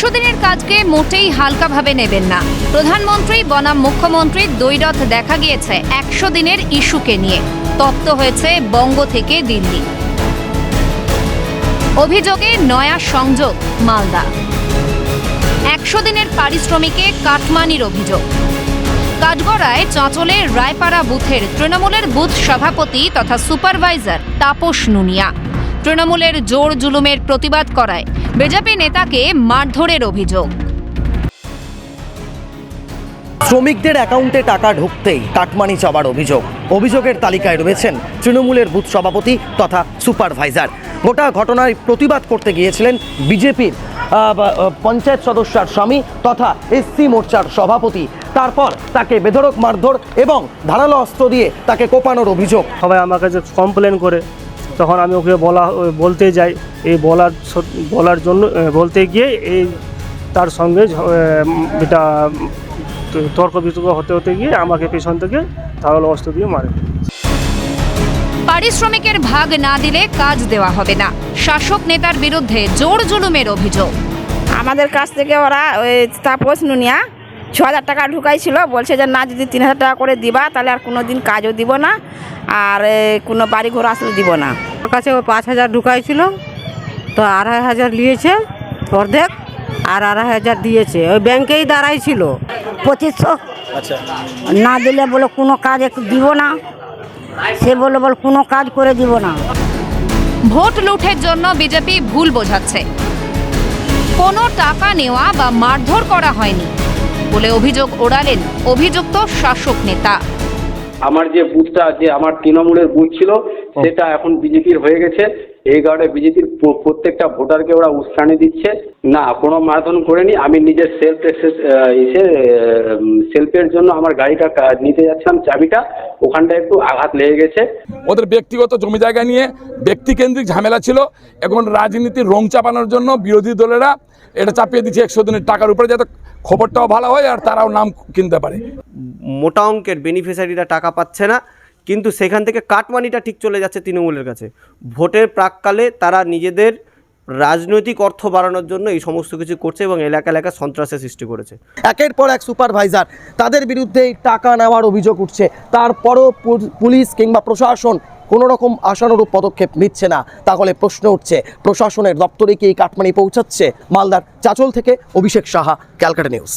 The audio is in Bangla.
একশো দিনের কাজকে মোটেই হালকাভাবে নেবেন না। প্রধানমন্ত্রী, বনাম মুখ্যমন্ত্রীর দ্বৈরথ দেখা গিয়েছে একশো দিনের ইস্যুকে নিয়ে। তপ্ত হয়েছে বঙ্গ থেকে দিল্লি। অভিযোগে নয়া সংযোগ, মালদা। একশো দিনের পারিশ্রমিকে কাটমানির অভিযোগ। কাঠগড়ায় চাঁচলে রায়পাড়া বুথের তৃণমূলের বুথ সভাপতি তথা সুপারভাইজার তাপস নুনিয়া। তৃণমূলের জোর জুলুমের প্রতিবাদ করায় বিজেপি নেতাকে মারধরের অভিযোগ। শ্রমিকদের অ্যাকাউন্টে টাকা ঢুকতেই কাটমানি চাওয়ার অভিযোগ। অভিযোগের তালিকায় রয়েছেন তৃণমূলের বুথ সভাপতি তথা সুপারভাইজার। গোটা ঘটনায় প্রতিবাদ করতে গিয়েছিলেন বিজেপির পঞ্চায়েত সদস্যার স্বামী তথা এসসি মোর্চার সভাপতি। তারপর তাকে বেধড়ক মারধর এবং ধারালো অস্ত্র দিয়ে তাকে কোপানোর অভিযোগ। সবাই আমার কাছে কমপ্লেন করে। তখন আমি ওকে বলা বলতে যাই এই বলার বলার জন্য বলতে গিয়ে এই তার সঙ্গে এটা তর্ক বিতর্ক হতে হতে গিয়ে আমাকে পেছন থেকে ধারালো অস্ত্র দিয়ে মারে। পারিশ্রমিকের ভাগ না দিলে কাজ দেওয়া হবে না। শাসক নেতার বিরুদ্ধে জোর জুলুমের অভিযোগ। আমাদের কাছ থেকে ওরা ওই তাপস নুনিয়া ছ হাজার টাকা ঢুকাইছিল বলছে যে না যদি তিন হাজার টাকা করে দিবা তাহলে আর কোনো দিন কাজও দিব না আর কোনো বাড়ি ঘর আসলে দিব না। ওর কাছে ও পাঁচ হাজার ঢুকাইছিল তো আড়াই হাজার নিয়েছে অর্ধেক আর আড়াই হাজার দিয়েছে। ওই ব্যাংকেই দাঁড়াইছিল। পঁচিশশো। আচ্ছা। না দিলে বলে কোনো কাজ একটু দিব না। সে বলে বল কোনো কাজ করে দিব না। ভোট লুঠের জন্য বিজেপি ভুল বোঝাচ্ছে। কোনো টাকা নেওয়া বা মারধর করা হয়নি। বলে অভিযোগ ওড়ালেন অভিযুক্ত শাসক নেতা। আমার যে বুথটা যে আমার তৃণমূলের বুথ ছিল সেটা এখন বিজেপির হয়ে গেছে। এই কারণে বিজেপির প্রত্যেকটা ভোটারকে ওরা উস্কানি দিচ্ছে। না কোনো মারধন করেনি। আমি নিজের সেলফ এসে সেলফের জন্য আমার গাড়িটা নিতে যাচ্ছিলাম চাবিটা। ওখানটা একটু আঘাত লেগে গেছে। ওদের ব্যক্তিগত জমি জায়গা নিয়ে ব্যক্তিকেন্দ্রিক ঝামেলা ছিল। এখন রাজনীতির রং চাপানোর জন্য বিরোধী দলেরা এটা চাপিয়ে দিচ্ছে একশো দিনের টাকার উপরে যাতে খবরটাও ভালো হয় আর তারাও নাম কিনতে পারে। মোটা অঙ্কের বেনিফিশিয়ারিরা টাকা পাচ্ছে না। কিন্তু সেখান থেকে কাটমানিটা ঠিক চলে যাচ্ছে তৃণমূলের কাছে। ভোটের প্রাককালে তারা নিজেদের রাজনৈতিক অর্থ বাড়ানোর জন্য এই সমস্ত কিছু করছে এবং এলাকা এলাকা সন্ত্রাসের সৃষ্টি করেছে। একের পর এক সুপারভাইজার তাদের বিরুদ্ধে টাকা নেওয়ার অভিযোগ উঠছে। তারপরও পুলিশ কিংবা প্রশাসন কোনো রকম আশানুরূপ পদক্ষেপ নিচ্ছে না। তাহলে প্রশ্ন উঠছে, প্রশাসনের দপ্তরে কি এই কাটমানি পৌঁছাচ্ছে? মালদার চাচল থেকে অভিষেক সাহা, ক্যালকাটা নিউজ।